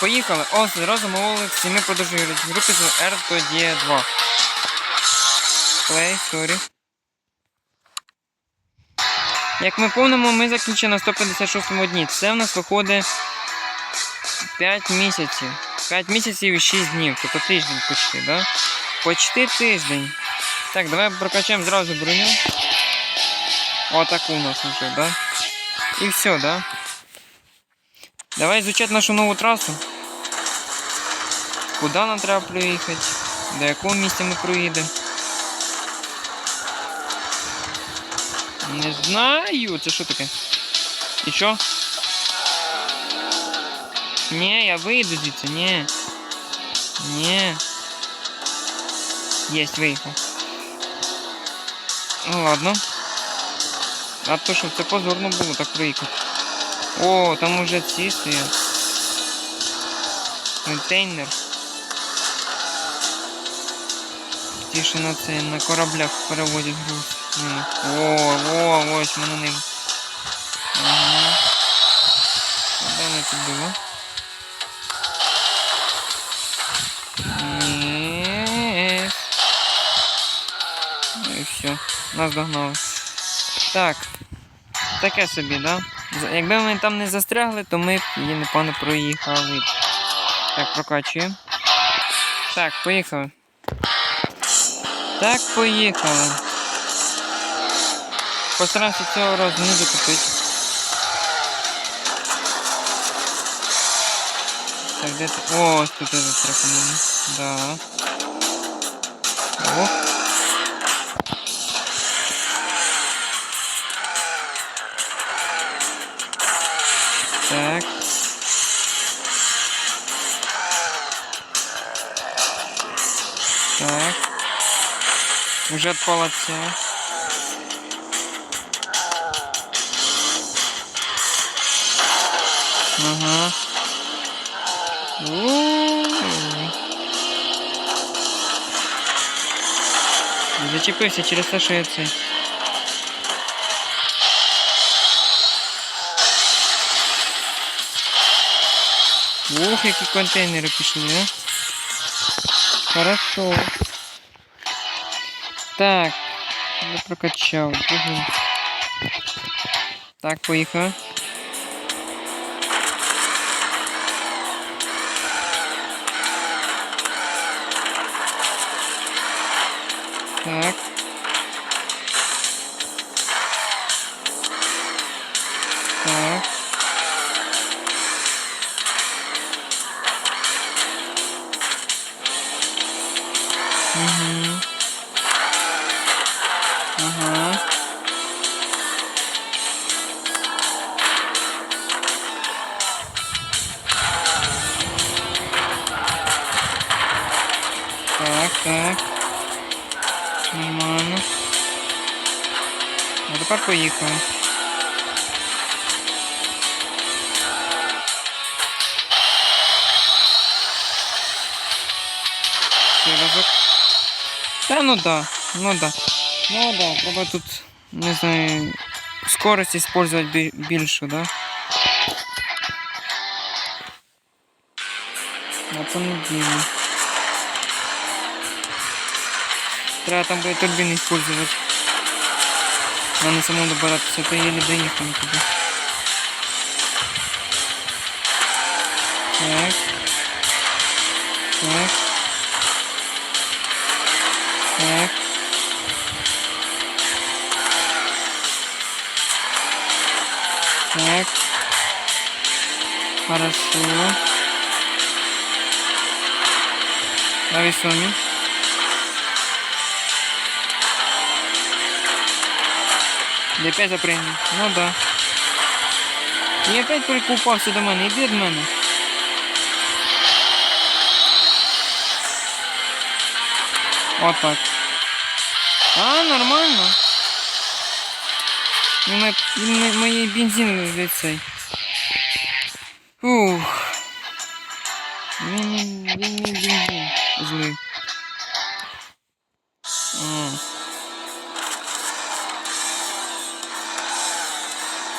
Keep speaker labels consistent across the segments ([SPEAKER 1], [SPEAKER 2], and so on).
[SPEAKER 1] поїхали. О, зразу замовили всіми подорожують групи з R2D2. Play, sorry. Як ми помнимо, ми закінчили на 156 дні. Це в нас виходить 5 місяців. 5 місяців і 6 днів, тобто тиждень почти, да? Почти тиждень. Так, давай прокачаємо зразу броню. Отаку у нас уже, да? І все, да? Давай изучать нашу нову трасу. Куди нам треба проїхати? До якого місця ми проїдемо? Не знаю. Це що таке? І що? Ні, я вийду звідси, ні. Ні. Єсть, виїхав. Ну ладно. А то що, це позорно було так проїхати. О, там уже ці стоять. Контейнер. Ті, на це на кораблях перевозять груз. О, о, ось ми на ним. Ага. Де ми тут було? Ні. Ну і все. Нас догнали. Так. Таке собі, да? Якби ми там не застрягли, то ми б її непогано проїхали. Так, прокачуємо. Так, поїхали. Так, поїхали. Постараємося цього разу не закупити. Так, де ти? О, ось тут мене. Да. О. Так. Так. Уже отпала ця. Ага. У-у-у. Зачепився через те, що я це. Ух, які контейнери пішли, а? Хорошо. Так, не прокачав. Угу. Так, поїхав. Так. Так, так. Нормально. А тепер поїхали. Ще разок. Та ну да, ну да. Ну да, треба тут, не знаю, скорость использовать бі- більшу, да? А то не діло. Треба там буде турбіни использовать. Не самому добиратися, то еле доїхали туди. Так. Так. Так. Так. Хорошо. Давай І опять запрыгнул. Ну да. І опять прикупався до мене. Іди від мене. Отак. А, нормально. Ну, на, на моей бензин від цей. Ух.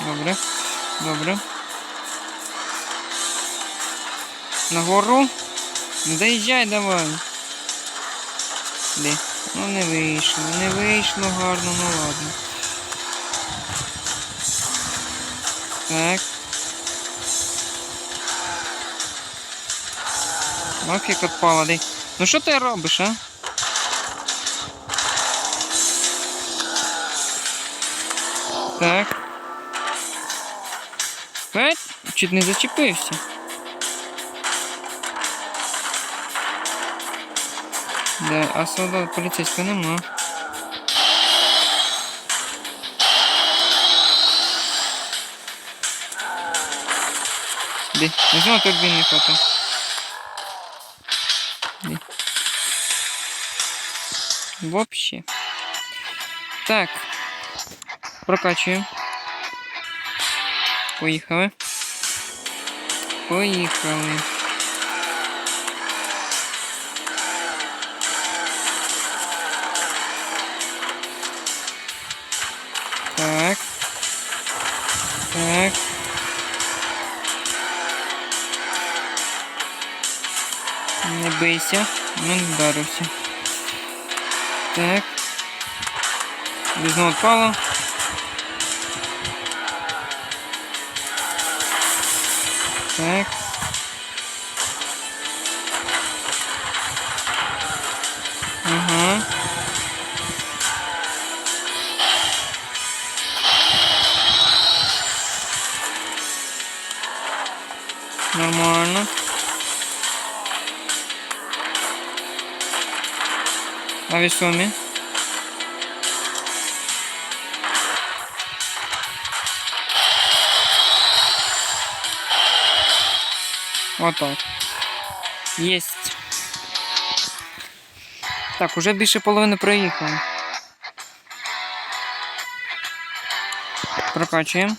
[SPEAKER 1] Добре. Добре. Нагору. Доїжджай давай. Де? Ну не вийшло, не вийшло гарно, ну ладно. Так. Ох, як отпала, дай. Ну що ти робиш, а? Так. Геть, чуть не зачепився. Да, а солдат поліцейського нема. Де? Не знаю, турбін не хватає. Де? Вообще. Так. Прокачуємо. Поїхали. Поїхали. Так. Так. Не бийся, він вдарився. Так. Візно відпало. cinco. Uhum. Meu morno. Nove some. Отак. Єсть. Так, уже більше половини проїхали. Прокачуємо.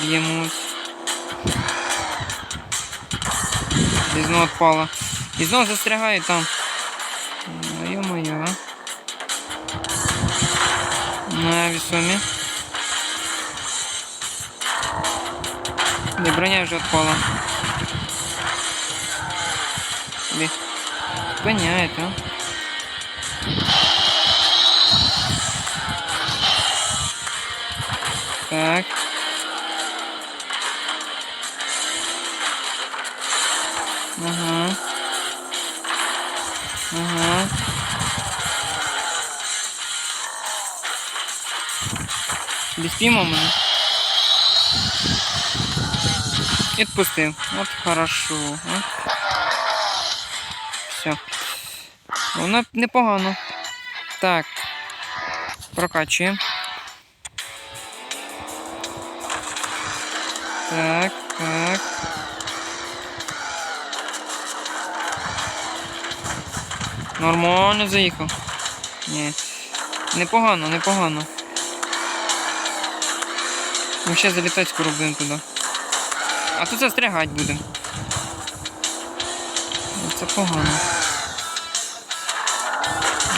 [SPEAKER 1] Б'ємось, б'ємось. І знову відпало. І знову застрягаю там. Ну, ё-моё, а. На весомі. Де броня вже відпала. Де? Спиняет, а? Так. Відпіймо мене. Відпустив. От хорошо. Все. Воно непогано. Так. Прокачуємо. Так, так. Нормально заїхав. Ні. Непогано, непогано. Ми ще залітати скоро будемо туди. А тут застрягати будемо. Це погано.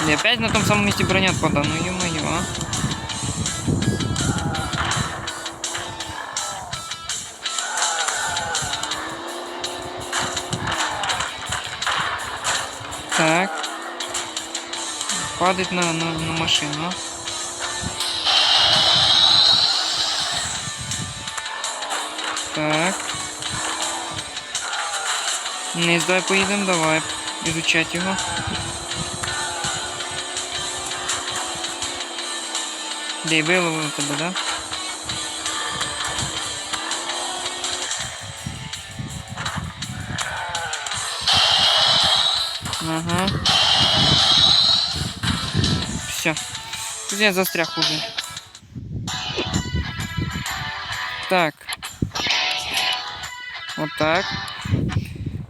[SPEAKER 1] І опять на тому самому місці броня отпада, ну ё-моё, а. Так. Падает на, на, на машину. Так. Вниз давай поїдемо, давай. Изучать його. Де й виловив тебе, да? Ага. Все. Тут я застряг уже. Так.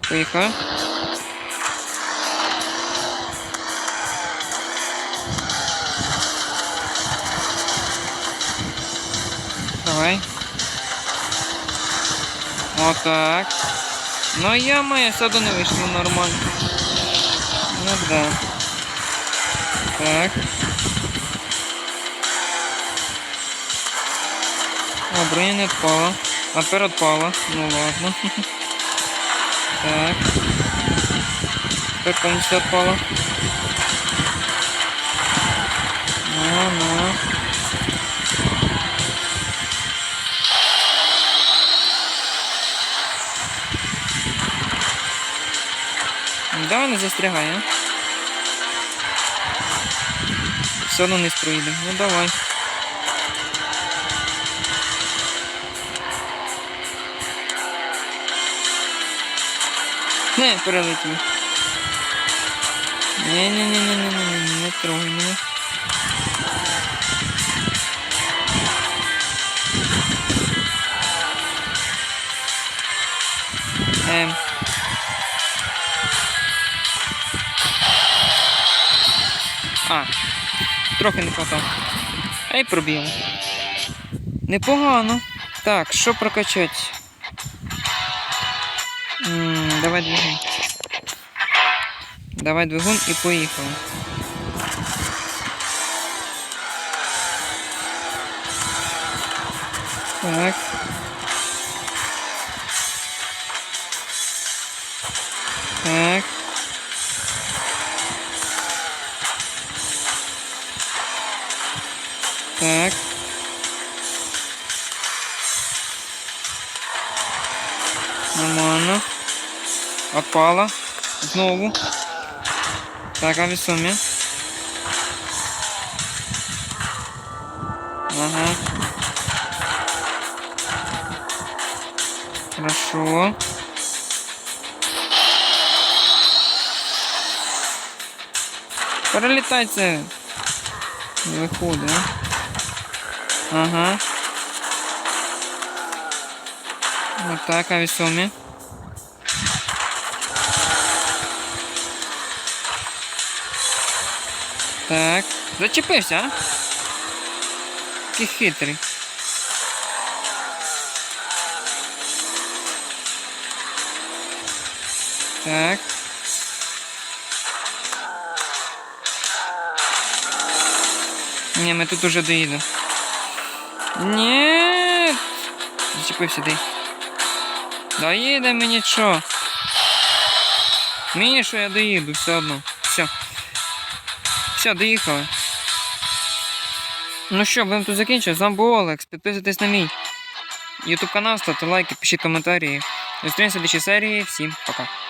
[SPEAKER 1] Поїхали. Давай. Отак. Ну я моя одно не вийшло нормально. Ну да. Так. О, броня не отпала. А тепер отпала. Ну ладно. Так. Тепер повністю отпала. Ну, ну. Давай не застрягай, а? Все одно не проїде. Ну давай. Не, перелетів. Ні-ні-ні-ні-ні-ні, не трогай мене. Ем. А, трохи не хватало. А й пробіг. Непогано. Так, що прокачати? М, давай двигун. Давай двигун і поїхали. Так. Так. Так. Нормально. Отпала. Знову. Так, а весомі. Ага. Хорошо. Перелітай це. Не виходить, а? Ага. Отак, а весомі. Так. Зачепився, а? Який хитрий. Так. Ні, ми тут уже доїдемо. Ні. Зачепився дай. Доїдемо мені що? Мені що я доїду, все одно. Все. Все, доїхали. Ну що, будемо тут закінчувати. З вами був Олекс. Підписуйтесь на мій YouTube канал, ставте лайки, пишіть коментарі. Зустрінемося в слідчій серії. Всім пока.